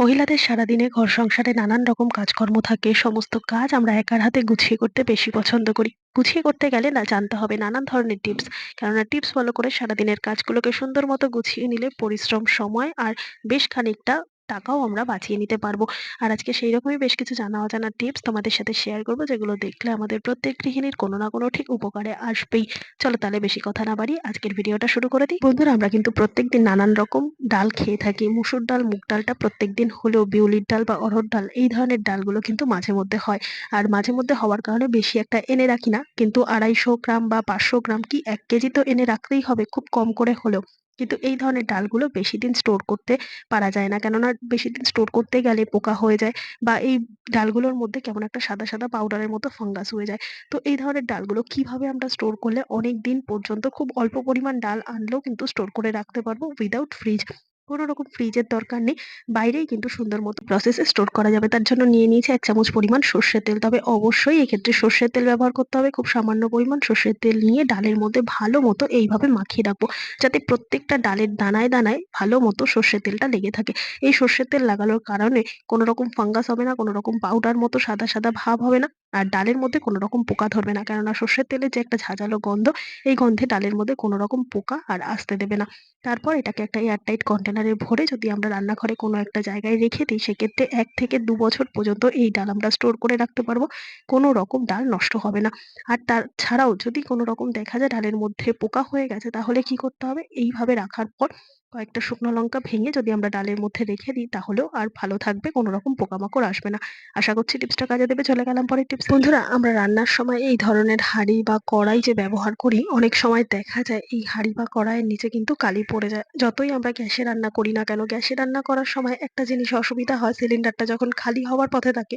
মহিলাদের সারাদিনে ঘর সংসারে নানান রকম কাজকর্ম থাকে। সমস্ত কাজ আমরা একার হাতে গুছিয়ে করতে বেশি পছন্দ করি। গুছিয়ে করতে গেলে না জানতে হবে নানান ধরনের টিপস। কেননা টিপস ফলো করে সারাদিনের কাজগুলোকে সুন্দর মতো গুছিয়ে নিলে পরিশ্রম, সময় আর বেশ খানিকটা টাকাও আমরা বাঁচিয়ে নিতে পারব। আর আজকে সেই রকমই বেশ কিছু জানা অজানা টিপস তোমাদের সাথে শেয়ার করব, যেগুলো দেখলে আমাদের প্রত্যেক গৃহিণীর কোনো না কোনো ঠিক উপকারে আসবেই। চলো তাহলে বেশি কথা না বাড়ি আজকের ভিডিওটা শুরু করে দিই। বন্ধুরা, আমরা কিন্তু প্রত্যেকদিন নানান রকম ডাল খেয়ে থাকি। মুসুর ডাল, মুগ ডালটা প্রত্যেকদিন হলেও বিউলির ডাল বা অরহর ডাল, এই ধরনের ডালগুলো কিন্তু মাঝে মধ্যে হয়। আর মাঝে মধ্যে হওয়ার কারণে বেশি একটা এনে রাখি না। কিন্তু আড়াইশো গ্রাম বা পাঁচশো গ্রাম কি এক কেজি তো এনে রাখতেই হবে, খুব কম করে হলেও। কিন্তু এই ধরনের ডালগুলো বেশি দিন স্টোর করতে পারা যায় না। কেননা বেশি দিন স্টোর করতে গেলে পোকা হয়ে যায় বা এই ডালগুলোর মধ্যে কেমন একটা সাদা সাদা পাউডারের মতো ফাঙ্গাস হয়ে যায়। তো এই ধরনের ডালগুলো কীভাবে আমরা স্টোর করলে অনেক দিন পর্যন্ত খুব অল্প পরিমাণ ডাল আনলেও কিন্তু স্টোর করে রাখতে পারব উইদাউট ফ্রিজ কোনো রকম ফ্রিজের দরকার নেই। বাইরেই কিন্তু সুন্দর মতো প্রসেসে স্টোর করা যাবে। তার জন্য নিয়ে নিয়েছে এক চামচ পরিমাণ সর্ষের তেল। তবে অবশ্যই এক্ষেত্রে সর্ষের তেল ব্যবহার করতে হবে। খুব সামান্য পরিমাণ সর্ষের তেল নিয়ে ডালের মধ্যে ভালো মতো এইভাবে মাখিয়ে রাখব। যাতে প্রত্যেকটা ডালের দানায় দানায় ভালো মতো সর্ষের তেলটা লেগে থাকে। এই সর্ষের তেল লাগানোর কারণে কোনো রকম ফাঙ্গাস হবে না, কোনো রকম পাউডার মতো সাদা সাদা ভাব হবে না। আর ডালের মধ্যে কোনো রকম পোকা ধরবে না। কেননা সর্ষের তেলের যে একটা ঝাঁঝালো গন্ধ, এই গন্ধে ডালের মধ্যে কোনো রকম পোকা আর আসতে দেবে না। তারপর এটাকে একটা এয়ারটাইট কন্টেনারে ভরে যদি আমরা রান্নাঘরে কোনো একটা জায়গায় রেখে দিই, সেক্ষেত্রে এক থেকে দু বছর পর্যন্ত এই ডাল আমরা স্টোর করে রাখতে পারব। কোনো রকম ডাল নষ্ট হবে না। আর তার ছাড়াও যদি কোনো রকম দেখা যায় ডালের মধ্যে পোকা হয়ে গেছে, তাহলে কি করতে হবে? এইভাবে রাখার পর কয়েকটা শুকনো লঙ্কা ভেঙে যদি আমরা ডালের মধ্যে রেখে দিই, তাহলেও আর ভালো থাকবে, কোনো রকম পোকামাকড় আসবে না। আশা করছি টিপসটা কাজে দেবে। চলে গেলাম পরের টিপস। বন্ধুরা, আমরা রান্নার সময় এই ধরনের হাঁড়ি বা কড়াই যে ব্যবহার করি, অনেক সময় দেখা যায় এই হাঁড়ি বা কড়াইয়ের নিচে কিন্তু কালি পড়ে যায়। যতই আমরা গ্যাসে রান্না করি না কেন, গ্যাসে রান্না করার সময় একটা জিনিস অসুবিধা হয়, সিলিন্ডারটা যখন খালি হওয়ার পথে থাকে,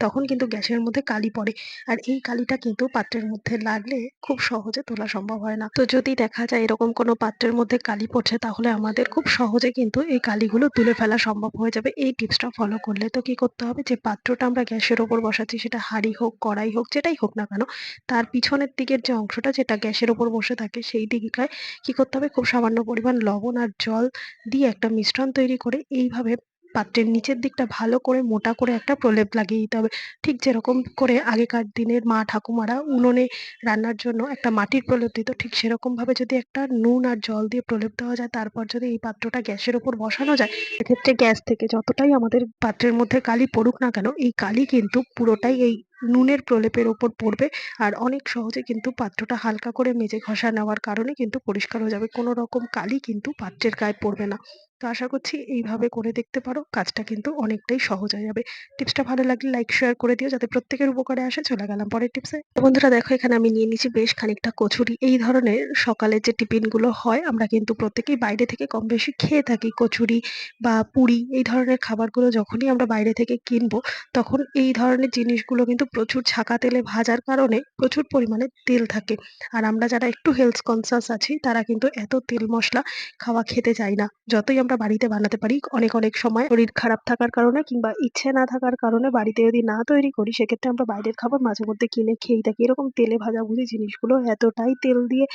তখন কিন্তু গ্যাসের মধ্যে কালি পড়ে। আর এই কালিটা কিন্তু পাত্রের মধ্যে লাগলে খুব সহজে তোলা সম্ভব হয় না। তো যদি দেখা যায় এরকম কোনো পাত্রের মধ্যে কালি পড়ছে, তাহলে আমাদের খুব সহজে কিন্তু এই কালিগুলো তুলে ফেলা সম্ভব হয়ে যাবে। এই টিপসটা ফলো করলে তো কি করতে হবে? যে পাত্রটা আমরা গ্যাসের ওপর বসাচ্ছি সেটা হাঁড়ি হোক, কড়াই হোক, যেটাই হোক না কেন, তার পিছনের দিকের যে অংশটা যেটা গ্যাসের ওপর বসে থাকে সেই দিকটায় কি করতে হবে? খুব সামান্য পরিমাণ লবণ আর জল দিয়ে একটা মিশ্রণ তৈরি করে এইভাবে পাত্রের নিচের দিকটা ভালো করে মোটা করে একটা প্রলেপ লাগিয়ে দিতে হবে। ঠিক যেরকম করে আগেকার দিনের মা ঠাকুমারা উনুনে রান্নার জন্য একটা মাটির প্রলেপ দিত, ঠিক সেরকম ভাবে যদি একটা নুন আর জল দিয়ে প্রলেপ দেওয়া যায়, তারপর যদি এই পাত্রটা গ্যাসের ওপর বসানো যায়, সেক্ষেত্রে গ্যাস থেকে যতটাই আমাদের পাত্রের মধ্যে কালি পড়ুক না কেন, এই কালি কিন্তু পুরোটাই এই নুনের প্রলেপের ওপর পড়বে আর অনেক সহজে কিন্তু পাত্রটা হালকা করে মেজে ঘষা নেওয়ার কারণে কিন্তু পরিষ্কার হয়ে যাবে। কোনো রকম কালি কিন্তু পাত্রের গায়ে পড়বে না। তো আশা করছি এইভাবে করে দেখতে পারো। কাজটা কিন্তু অনেকটাই সহজ হয়ে যাবে। টিপসটা ভালো লাগলে লাইক, শেয়ার করে দিও যাতে প্রত্যেকের উপকারে আসে। চলে গেলাম পরের টিপসে। বন্ধুরা দেখো এখানে আমি নিয়ে নিয়েছি বেশ খানিকটা কচুরি। এই ধরনের সকালের যে টিফিনগুলো হয়, আমরা কিন্তু প্রত্যেকেই বাইরে থেকে কম বেশি খেয়ে থাকি। কচুরি বা পুরি, এই ধরনের খাবারগুলো যখনই আমরা বাইরে থেকে কিনবো, তখন এই ধরনের জিনিসগুলো কিন্তু প্রচুর ছাকা তেলে ভাজার কারণে প্রচুর পরিমাণে তেল থাকে। আর আমরা যারা একটু হেলথ কনসাস আছি, তারা কিন্তু এত তেল মশলা খাওয়া খেতে চাই না। যতই আমরা বাড়িতে বানাতে পারি। অনেক অনেক সময় শরীর খারাপ থাকার কারণে কিংবা ইচ্ছে না থাকার কারণে বাড়িতে যদি না তৈরি করি, সেক্ষেত্রে আমরা বাইরের খাবার মাঝে মধ্যে কিনে খেয়েই থাকি। এরকম তেলে ভাজাভুজি জিনিসগুলো এতটাই তেল দিয়ে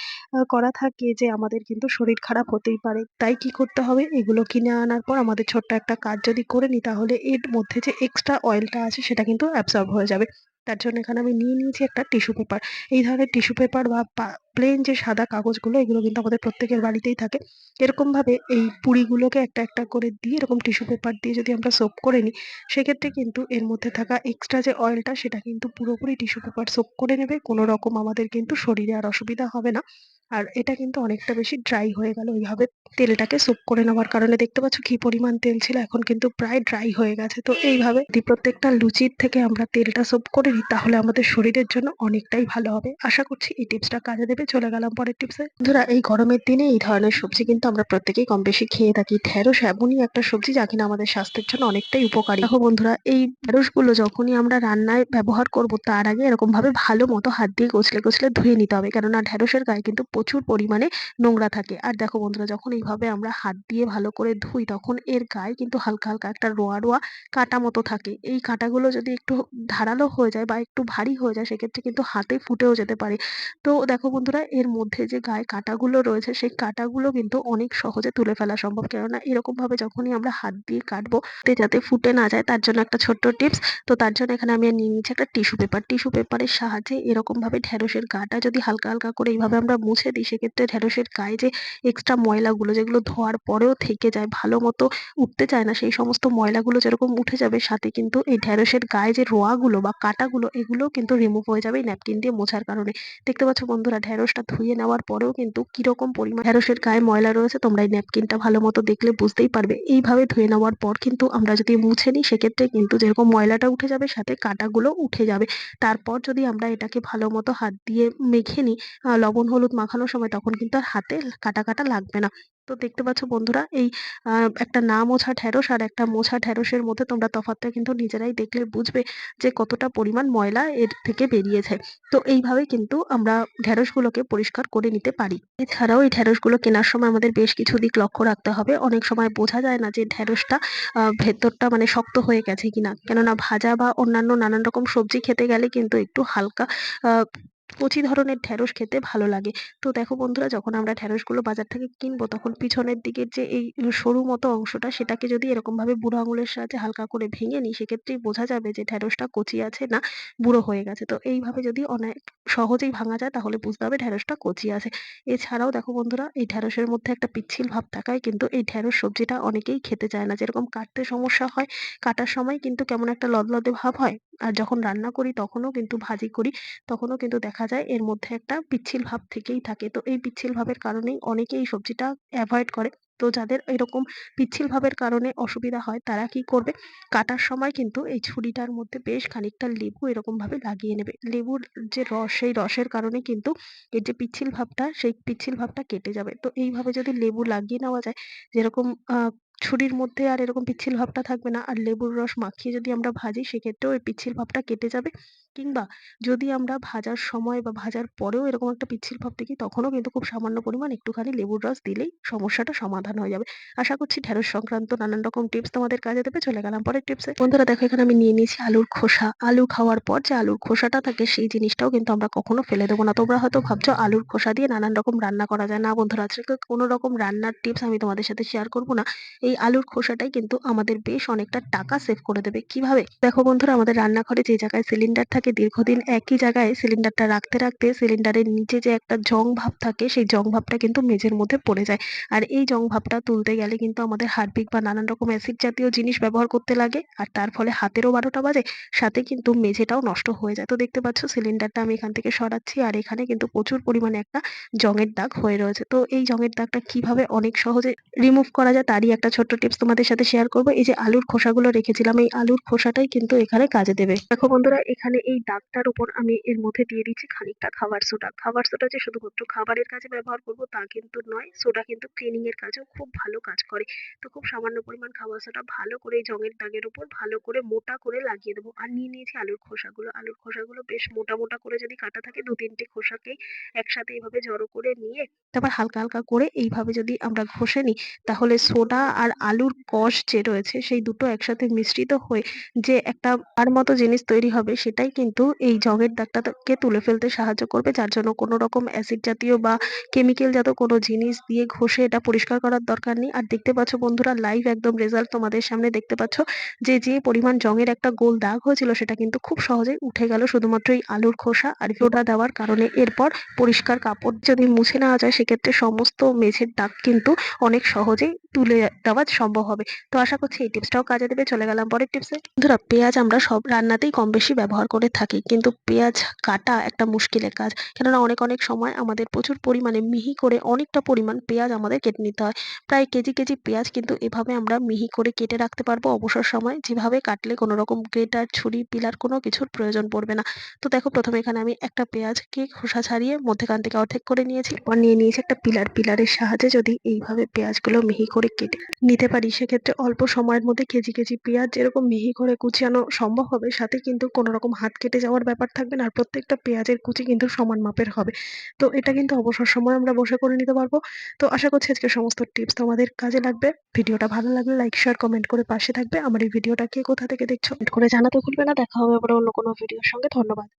করা থাকে যে আমাদের কিন্তু শরীর খারাপ হতেই পারে। তাই কি করতে হবে? এগুলো কিনে আনার পর আমাদের ছোট্ট একটা কাজ যদি করে নিই, তাহলে এর মধ্যে যে এক্সট্রা অয়েলটা আছে, সেটা কিন্তু অ্যাবসর্ব হয়ে যাবে। তার জন্য এখানে আমি নিয়ে নিয়েছি একটা টিস্যু পেপার এই ধরনের টিস্যু পেপার বা প্লেন যে সাদা কাগজগুলো, এগুলো কিন্তু আমাদের প্রত্যেকের বাড়িতেই থাকে। এরকমভাবে এই পুরিগুলোকে একটা একটা করে দিয়ে, এরকম টিস্যু পেপার দিয়ে যদি আমরা সোপ করে নিই, সেক্ষেত্রে কিন্তু এর মধ্যে থাকা এক্সট্রা যে অয়েলটা সেটা কিন্তু পুরোপুরি টিস্যু পেপার সোপ করে নেবে। কোনো রকম আমাদের কিন্তু শরীরে আর অসুবিধা হবে না। আর এটা কিন্তু অনেকটা বেশি ড্রাই হয়ে গেল। এইভাবে তেলটাকে সোপ করে নেওয়ার কারণে দেখতে পাচ্ছ কি পরিমাণ তেল ছিল, এখন কিন্তু প্রায় ড্রাই হয়ে গেছে। তো এইভাবে প্রত্যেকটা লুচির থেকে আমরা তেলটা সোপ করে নিই, তাহলে আমাদের শরীরের জন্য অনেকটাই ভালো হবে। আশা করছি এই টিপসটা কাজে দেবে। চলে গেলাম পরের টিপসে বন্ধুরা, এই গরমের দিনে এই ধরনের সবজি কিন্তু আমরা প্রত্যেকেই কম বেশি খেয়ে থাকি। ঢেঁড়স এমনই একটা সবজি যা কিনা আমাদের স্বাস্থ্যের জন্য অনেকটাই উপকারী। দেখো বন্ধুরা, এই ঢেঁড়সগুলো যখনই আমরা রান্নায় ব্যবহার করব, তার আগে এরকম ভাবে ভালো মতো হাত দিয়ে কচলে কচলে ধুয়ে নিতে হবে। কেননা ঢেঁড়সের গায়ে কিন্তু প্রচুর পরিমাণে নোংরা থাকে। আর দেখো বন্ধুরা, যখন এইভাবে আমরা হাত দিয়ে ভালো করে ধুই, তখন এর গায়ে কিন্তু হালকা হালকা একটা রোয়া রোয়া কাটা মতো থাকে। এই কাঁটাগুলো যদি একটু ধারালো হয়ে যায় বা একটু ভারী হয়ে যায়, সেক্ষেত্রে কিন্তু হাতে ফুটেও যেতে পারে। তো দেখো বন্ধুরা বন্ধুরা এর মধ্যে যে গায়ে কাঁটাগুলো রয়েছে, সেই কাঁটাগুলো কিন্তু অনেক সহজে তুলে ফেলা সম্ভব। কেননা এরকম ভাবে যখনই আমরা হাত দিয়ে কাটবো যাতে ফুটে না যায়, তার জন্য একটা ছোট্ট টিপস। তো তার জন্য এখানে আমি নিয়ে নিচ্ছি একটা টিস্যু পেপার। টিস্যু পেপারের সাহায্যে এরকম ভাবে ঢ্যাঁড়সের গাটা যদি হালকা হালকা করে এইভাবে আমরা মুছে দিই, সেক্ষেত্রে ঢ্যাঁড়সের গায়ে যে এক্সট্রা ময়লাগুলো, যেগুলো ধোয়ার পরেও থেকে যায়, ভালো মতো উঠতে চায় না, সেই সমস্ত ময়লাগুলো যেরকম উঠে যাবে, সাথে কিন্তু এই ঢ্যাঁড়সের গায়ে যে রোঁয়াগুলো বা কাঁটাগুলো এগুলো কিন্তু রিমুভ হয়ে যাবে এই ন্যাপকিন দিয়ে মোছার কারণে। দেখতে পাচ্ছ বন্ধুরা ঢ্যাঁড়সটা ধুয়ে নেওয়ার পরেও কিন্তু কীরকম পরিমাণ ঢ্যাঁড়সের গায়ে ময়লা রয়েছে তোমরা এই ন্যাপকিনটা ভালো মতো দেখলে বুঝতেই পারবে। এইভাবে ধুয়ে নেওয়ার পর কিন্তু আমরা যদি মুছে নিই, সেক্ষেত্রে কিন্তু যেরকম ময়লাটা উঠে যাবে, সাথে কাঁটাগুলো উঠে যাবে। তারপর যদি আমরা এটাকে ভালো মতো হাত দিয়ে মেখে নিই লবণ, হলুদ মাখানোর সময় তখন কিন্তু আর হাতে কাটা কাটা লাগবে না। তো দেখতে পাচ্ছ বন্ধুরা, এই একটা না মোছা ঢ্যাঁড়স আর একটা মোছা ঢ্যাঁড়সের মধ্যে তোমরা তফাৎটা কিন্তু নিজেরাই দেখলে বুঝবে যে কতটা পরিমাণ ময়লা এর থেকে বেরিয়েছে। তো এইভাবে কিন্তু আমরা ঢ্যাঁড়সগুলোকে পরিষ্কার করে নিতে পারি। এছাড়াও এই ঢ্যাঁড়সগুলো কেনার সময় আমাদের বেশ কিছু দিক লক্ষ্য রাখতে হবে। অনেক সময় বোঝা যায় না যে ঢ্যাঁড়সটা ভেতরটা মানে শক্ত হয়ে গেছে কিনা। কেননা ভাজা বা অন্যান্য নানান রকম সবজি খেতে গেলে কিন্তু একটু হালকা কচি ধরনের ঢ্যাঁড়স খেতে ভালো লাগে। তো দেখো বন্ধুরা, যখন আমরা ঢ্যাঁড়সগুলো বাজার থেকে কিনবো, তখন পিছনের দিকের যে এই সরু মতো অংশটা, সেটাকে যদি এরকম ভাবে বুড়ো আঙুলের সাহায্যে হালকা করে ভেঙে নিই, সেক্ষেত্রেই বোঝা যাবে যে ঢ্যাঁড়সটা কচি আছে না বুড়ো হয়ে গেছে। তো এইভাবে যদি অনেক সহজেই ভাঙা যায়, তাহলে বুঝতে হবে ঢ্যাঁড়সটা কচি আছে। এছাড়াও দেখো বন্ধুরা, এই ঢ্যাঁড়সের মধ্যে একটা পিচ্ছিল ভাব থাকায় কিন্তু এই ঢ্যাঁড়স সবজিটা অনেকেই খেতে চায় না। যেরকম কাটতে সমস্যা হয়, কাটার সময় কিন্তু কেমন একটা লদলদে ভাব হয়, আর যখন রান্না করি তখনও কিন্তু ভাজি করি, তখনও কিন্তু দেখা যায়, এর মধ্যে একটা পিচ্ছিল ভাব থেকেই থাকে। তো এই পিচ্ছিল ভাবের কারণেই অনেকে এই সবজিটা অ্যাভয়েড করে। তো যাদের এরকম পিচ্ছিল ভাবের কারণে অসুবিধা হয়, তারা কি করবে? কাটার সময় কিন্তু এই ছুরিটার মধ্যে বেশ খানিকটা লেবু এরকম ভাবে লাগিয়ে নেবে। লেবুর যে রস, সেই রসের কারণে কিন্তু এর যে পিচ্ছিল ভাবটা, সেই পিচ্ছিল ভাবটা কেটে যাবে। তো এইভাবে যদি লেবু লাগিয়ে নেওয়া যায়, যেরকম ছুরির মধ্যে আর এরকম পিচ্ছিল ভাবটা থাকবে না। আর লেবুর রস মাখিয়ে যদি আমরা ভাজি, সেক্ষেত্রেও ওই পিচ্ছিল ভাবটা কেটে যাবে। কিংবা যদি আমরা ভাজার সময় বা ভাজার পরেও এরকম একটা পিচ্ছিল ভাব দেখি, তখনও কিন্তু খুব সামান্য পরিমাণ একটুখানি লেবুর রস দিলেই সমস্যাটা সমাধান হয়ে যাবে। আশা করছি ঢেঁড়স সংক্রান্ত নানান রকম টিপস তোমাদের কাজে দেবে। চলে গেলাম পরের টিপসে। বন্ধুরা, দেখো, এখানে আমি নিয়ে নিয়েছি আলুর খোসা। আলু খাওয়ার পর যে আলুর খোসাটা থাকে, সেই জিনিসটাও কিন্তু আমরা কখনো ফেলে দেবো না। তোমরা হয়তো ভাবছ আলুর খোসা দিয়ে নানান রকম রান্না করা যায়। না বন্ধুরা, আজকে কোনো রকম রান্নার টিপস আমি তোমাদের সাথে শেয়ার করব না। এই আলুর খোসাটাই কিন্তু আমাদের বেশ অনেকটা টাকা সেভ করে দেবে। কীভাবে? দেখো বন্ধুরা, আমাদের রান্নাঘরে যে জায়গায় সিলিন্ডার থাকে, দীর্ঘদিন একই জায়গায় সিলিন্ডারটা রাখতে রাখতে সিলিন্ডারের নিচে যে একটা জং ভাব থাকে, সেই জং ভাবটা কিন্তু মেঝের মধ্যে পড়ে যায়। আর এই জং ভাবটা তুলতে গেলে কিন্তু আমাদের হারপিক বা নানান রকম অ্যাসিড জাতীয় জিনিস ব্যবহার করতে লাগে, আর তার ফলে হাতেরও বারোটা বাজে, সাথে কিন্তু মেঝেটাও নষ্ট হয়ে যায়। তো দেখতে পাচ্ছ সিলিন্ডারটা আমি এখান থেকে সরাচ্ছি, আর এখানে কিন্তু প্রচুর পরিমাণে একটা জংয়ের দাগ হয়ে রয়েছে। তো এই জংয়ের দাগটা কীভাবে অনেক সহজে রিমুভ করা যায়, তারই একটা ছোট্ট টিপস তোমাদের সাথে শেয়ার করব। এই যে আলুর খোসাগুলো রেখেছিলাম, এই আলুর খোসাটাই কিন্তু এখানে কাজে দেবে। দেখো বন্ধুরা, এখানে এই দাগটার উপর আমি এর মধ্যে দিয়ে দিচ্ছি খানিকটা খাবার সোডা। খাবার সোডা যে শুধুমাত্র খাবারের কাজে ব্যবহার করব তা কিন্তু নয়, সোডা কিন্তু ক্লিনিং এর কাজেও খুব ভালো কাজ করে। তো খুব সামান্য পরিমাণ খাবার সোডা ভালো করে জঙের দাগের উপর ভালো করে মোটা করে লাগিয়ে দেবো। আর নিয়ে নিয়েছি আলুর খোসাগুলো। আলুর খোসাগুলো বেশ মোটা মোটা করে যদি কাটা থাকে দু তিনটে খোসাকেই একসাথে এইভাবে জড়ো করে নিয়ে, তারপর হালকা হালকা করে এইভাবে যদি আমরা ঘষে নিই, তাহলে সোডা আর আলুর কষ যে রয়েছে, সেই দুটো একসাথে মিশ্রিত হয়ে যে একটা আর মতো জিনিস তৈরি হবে, সেটাই কিন্তু এই জগের দাগটাকে তুলে ফেলতে সাহায্য করবে। যার জন্য কোনো রকম অ্যাসিড জাতীয় বা কেমিক্যাল জাতীয় কোনো জিনিস দিয়ে ঘষে এটা পরিষ্কার করার দরকার নেই। আর দেখতে পাচ্ছ বন্ধুরা লাইভ একদম রেজাল্ট তোমাদের সামনে দেখতে পাচ্ছ যে যে পরিমাণ জঙের একটা গোল দাগ হয়েছিল, সেটা কিন্তু খুব সহজেই উঠে গেল। শুধুমাত্র এই আলুর খোসা আর সোডা দেওয়ার কারণে এরপর পরিষ্কার কাপড় যদি মুছে নেওয়া যায়, সেক্ষেত্রে সমস্ত মেঝের দাগ কিন্তু অনেক সহজেই তুলে দেওয়া সম্ভব হবে। তো আশা করছি এই টিপসটাও কাজে দেবে। চলে গেলাম পরের টিপসে বন্ধুরা, পেঁয়াজ আমরা সব রান্নাতেই কম বেশি ব্যবহার করে থাকি। কিন্তু পেঁয়াজ কাটা একটা মুশকিলের কাজ। কেননা অনেক অনেক সময় আমাদের প্রচুর পরিমাণে মিহি করে অনেকটা পরিমাণ পেঁয়াজ আমাদের কেটে নিতে হয়। প্রায় কেজি কেজি পেঁয়াজ কিন্তু এভাবে আমরা মিহি করে কেটে রাখতে পারব অবসর সময়। যেভাবে কাটলে কোনো রকম গ্রেটার, ছুরি, পিলার কোনো কিছুর প্রয়োজন পড়বে না। তো দেখো, প্রথমে এখানে আমি একটা পেঁয়াজকে খোসা ছাড়িয়ে মধ্যেখান থেকে অর্ধেক করে নিয়েছি। এরপর নিয়ে নিয়েছি একটা পিলার। পিলারের সাহায্যে যদি এইভাবে পেঁয়াজগুলো মিহি করে কেটে নিতে পারি। সেক্ষেত্রে অল্প সময়ের মধ্যে কেজি কেজি পেঁয়াজ যেরকম মিহি করে কুচানো সম্ভব হবে, সাথে কিন্তু কোনো রকম হাত কেটে যাওয়ার ব্যাপার থাকবে না, আর প্রত্যেকটা পেঁয়াজের কুচি কিন্তু সমান মাপের হবে। তো এটা কিন্তু অবসর সময় আমরা বসে করে নিতে পারব। তো আশা করছি আজকে সমস্ত টিপস তোমাদের কাজে লাগবে। ভিডিওটা ভালো লাগলে লাইক, শেয়ার, কমেন্ট করে পাশে থাকবে। আমার এই ভিডিওটা কে কোথা থেকে দেখছ করে জানাতে ভুলবে না। দেখা হবে আবার অন্য কোনো ভিডিওর সঙ্গে। ধন্যবাদ।